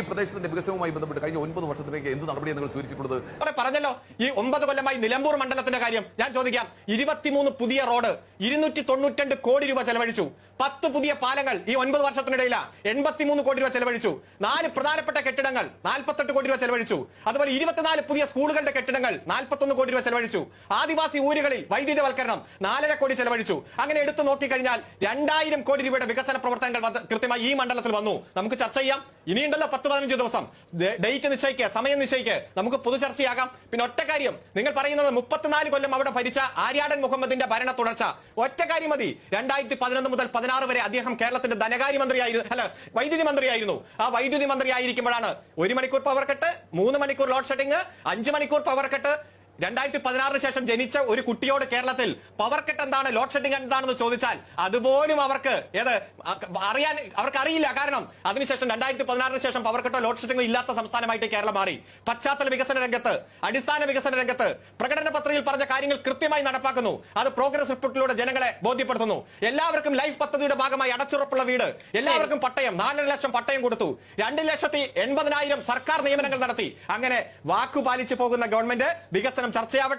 ഈ പ്രദേശത്തിന്റെ വികസനവുമായി ബന്ധപ്പെട്ട് കഴിഞ്ഞ ഒൻപത് വർഷത്തിലേക്ക് എന്ത് നടപടിയാണ് നിങ്ങൾ സ്വീകരിച്ചിട്ടുള്ളത്? പറഞ്ഞല്ലോ ഈ ഒമ്പത് കൊല്ലമായി നിലമ്പൂർ മണ്ഡലത്തിന്റെ കാര്യം. ഞാൻ ചോദിക്കാം ഇരുപത്തിമൂന്ന് പുതിയ റോഡ് ഇരുന്നൂറ്റി തൊണ്ണൂറ്റിരണ്ട് കോടി രൂപ ചെലവഴിച്ചു. പത്ത് പുതിയ പാലങ്ങൾ ഈ ഒൻപത് വർഷത്തിനിടയില എൺപത്തിമൂന്ന് കോടി രൂപ ചെലവഴിച്ചു. നാല് പ്രധാനപ്പെട്ട കെട്ടിടങ്ങൾ നാൽപ്പത്തെട്ട് കോടി രൂപ ചെലവഴിച്ചു. അതുപോലെ ഇരുപത്തിനാല് പുതിയ സ്കൂളുകളുടെ കെട്ടിടങ്ങൾ നാൽപ്പത്തൊന്ന് കോടി രൂപ ചെലവഴിച്ചു. ആദിവാസി ഊരുകളിൽ വൈദ്യുതവൽക്കരണം നാലര കോടി ചെലവഴിച്ചു. അങ്ങനെ എടുത്തു നോക്കിക്കഴിഞ്ഞാൽ രണ്ടായിരം കോടി രൂപയുടെ വികസന പ്രവർത്തനങ്ങൾ കൃത്യമായി ഈ മണ്ഡലത്തിൽ വന്നു. നമുക്ക് ചർച്ച ചെയ്യാം. ഇനിയുണ്ടല്ലോ പത്ത് പതിനഞ്ച് ദിവസം. ഡേറ്റ് നിശ്ചയിക്കുക സമയം നിശ്ചയിക്കുക നമുക്ക് പൊതു ചർച്ചയാകാം. പിന്നെ ഒറ്റ കാര്യം. നിങ്ങൾ പറയുന്നത് മുപ്പത്തിനാല് കൊല്ലം അവിടെ ഭരിച്ച ആര്യാടൻ മുഹമ്മദിന്റെ ഭരണ തുടർച്ച. ഒറ്റ കാര്യം മതി. രണ്ടായിരത്തി പതിനൊന്ന് മുതൽ പതിനാറ് വരെ അദ്ദേഹം കേരളത്തിന്റെ ധനകാര്യമന്ത്രിയായിരുന്നു അല്ല വൈദ്യുതി മന്ത്രിയായിരുന്നു. ആ വൈദ്യുതി മന്ത്രി ആയിരിക്കുമ്പോഴാണ് ഒരു മണിക്കൂർ പവർ കട്ട് മൂന്ന് മണിക്കൂർ ലോഡ് ഷെഡിങ് അഞ്ച് മണിക്കൂർ പവർ കട്ട് രണ്ടായിരത്തി പതിനാറിന് ശേഷം ജനിച്ച ഒരു കുട്ടിയോട് കേരളത്തിൽ പവർ കട്ട് എന്താണ് ലോഡ് ഷെഡിംഗ് എന്താണെന്ന് ചോദിച്ചാൽ അതുപോലും അവർക്ക് ഏത് അറിയാൻ അവർക്ക് അറിയില്ല കാരണം അതിനുശേഷം രണ്ടായിരത്തി പതിനാറിന് ശേഷം പവർ കട്ടോ ലോഡ് ഷെഡിംഗോ ഇല്ലാത്ത സംസ്ഥാനമായിട്ട് കേരളം മാറി. പശ്ചാത്തല വികസന രംഗത്ത് അടിസ്ഥാന വികസന രംഗത്ത് പ്രകടന പത്രികയിൽ പറഞ്ഞ കാര്യങ്ങൾ കൃത്യമായി നടപ്പാക്കുന്നു. അത് പ്രോഗ്രസ് റിപ്പോർട്ടിലൂടെ ജനങ്ങളെ ബോധ്യപ്പെടുത്തുന്നു. എല്ലാവർക്കും ലൈഫ് പദ്ധതിയുടെ ഭാഗമായി അടച്ചുറപ്പുള്ള വീട്. എല്ലാവർക്കും പട്ടയം നാലര ലക്ഷം പട്ടയം കൊടുത്തു. രണ്ട് ലക്ഷത്തി എൺപതിനായിരം സർക്കാർ നിയമനങ്ങൾ നടത്തി. അങ്ങനെ വാക്കു പാലിച്ചു പോകുന്ന ഗവൺമെന്റ് വികസനം ചർച്ചയാവട്ടെ.